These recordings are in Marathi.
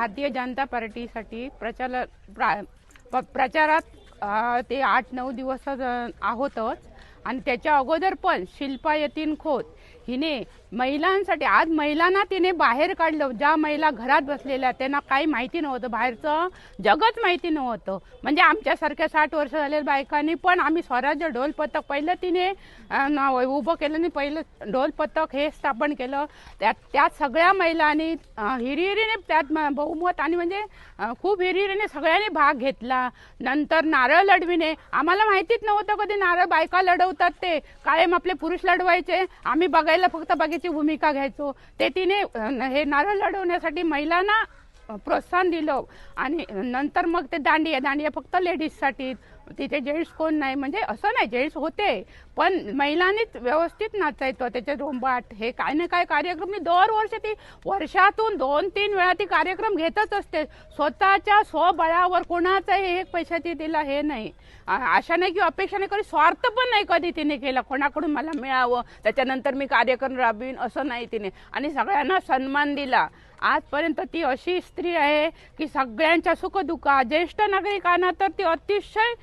भारतीय जनता पार्टीसाठी प्रचार प्रा- प- प्रचारात ते आठ नऊ दिवस आहोतच. आणि त्याच्या अगोदर पण शिल्पा यतीन खोत. हिने महिलांसाठी आज महिलांना तिने बाहेर काढलं. ज्या महिला घरात बसलेल्या त्यांना काही माहिती नव्हतं. बाहेरचं जगच माहिती नव्हतं. म्हणजे आमच्यासारख्या साठ वर्ष झालेल्या बायकांनी पण आम्ही स्वराज्य ढोल पथक पहिलं तिने उभं केलं आणि पहिलं ढोल पथक हे स्थापन केलं. त्यात त्यात सगळ्या महिलांनी अ, हिरिहिरीने त्यात बहुमत आणि म्हणजे खूप हिरिहिरीने सगळ्यांनी भाग घेतला. नंतर नारळ लढविणे आम्हाला माहितीच नव्हतं कधी नारळ बायका लढव लढवतात ते. कायम आपले पुरुष लढवायचे. आम्ही बघायला फक्त बघायची भूमिका घ्यायचो. ते तिने हे नारळ लढवण्यासाठी महिलांना प्रोत्साहन दिलं. आणि नंतर मग ते दांडिया दांडिया फक्त लेडीजसाठी तिथे जेंट्स कोण नाही. म्हणजे असं नाही जेंट्स होते. पण महिलांनीच व्यवस्थित नाचायचं. त्याचे रोंबाट हे काय ना काय कार्यक्रम. मी दरवर्षी ती वर्षातून दोन तीन वेळा ती कार्यक्रम घेतच असते. स्वतःच्या स्वबळावर कोणाचाही एक पैशाची तिला हे नाही. अशा आशा नाही किंवा अपेक्षा नाही कधी स्वार्थ पण नाही कधी तिने केला. कोणाकडून मला मिळावं? त्याच्यानंतर मी कार्यक्रम राबवीन असं नाही तिने. आणि सगळ्यांना सन्मान दिला. आजपर्यंत ती अशी स्त्री आहे की सगळ्यांच्या सुखदुःखात ज्येष्ठ नागरिकांना तर ती अतिशय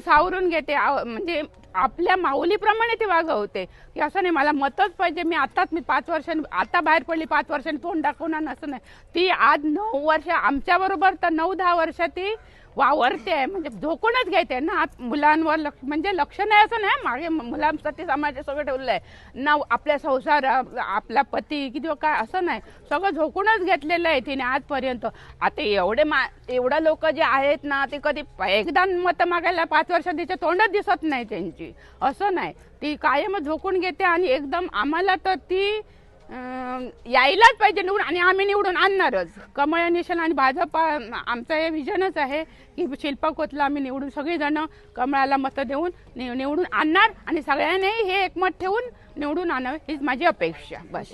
सावरून घेते. आव- म्हणजे आपल्या माऊलीप्रमाणे ती वागवते. की असं नाही मला मतच पाहिजे. मी आताच मी पाच वर्षांनी आता बाहेर पडली पाच वर्षांनी तोंड दाखवणार असं नाही. ती आज नऊ वर्ष आमच्याबरोबर तर नऊ दहा वर्ष ती वावरते. आहे म्हणजे झोकूनच घेते. ना आज मुलांवर लक्ष म्हणजे लक्ष नाही असं नाही. मागे मुलांसाठी समाज सगळं ठेवलं आहे. ना आपल्या संसार आपला पती किंवा काय असं नाही. सगळं झोकूनच घेतलेलं आहे तिने आजपर्यंत. आता एवढे मा एवढं लोक जे आहेत ना ते कधी एकदा मतं मागायला पाच वर्ष तिचे तोंडच दिसत नाही त्यांची. असं नाही. ती कायमच झोकून घेते आणि एकदम आम्हाला तर ती यायलाच पाहिजे निवडून आणि आम्ही निवडून आणणारच. कमळ निशाण आणि भाजप आमचं हे विजनच आहे की शिल्पा कोतला आम्ही निवडून सगळीजणं कमळाला मतं देऊन नि- निवडून आणणार आणि सगळ्यांनी हे एकमत ठेवून निवडून आणावं हीच माझी अपेक्षा. बस.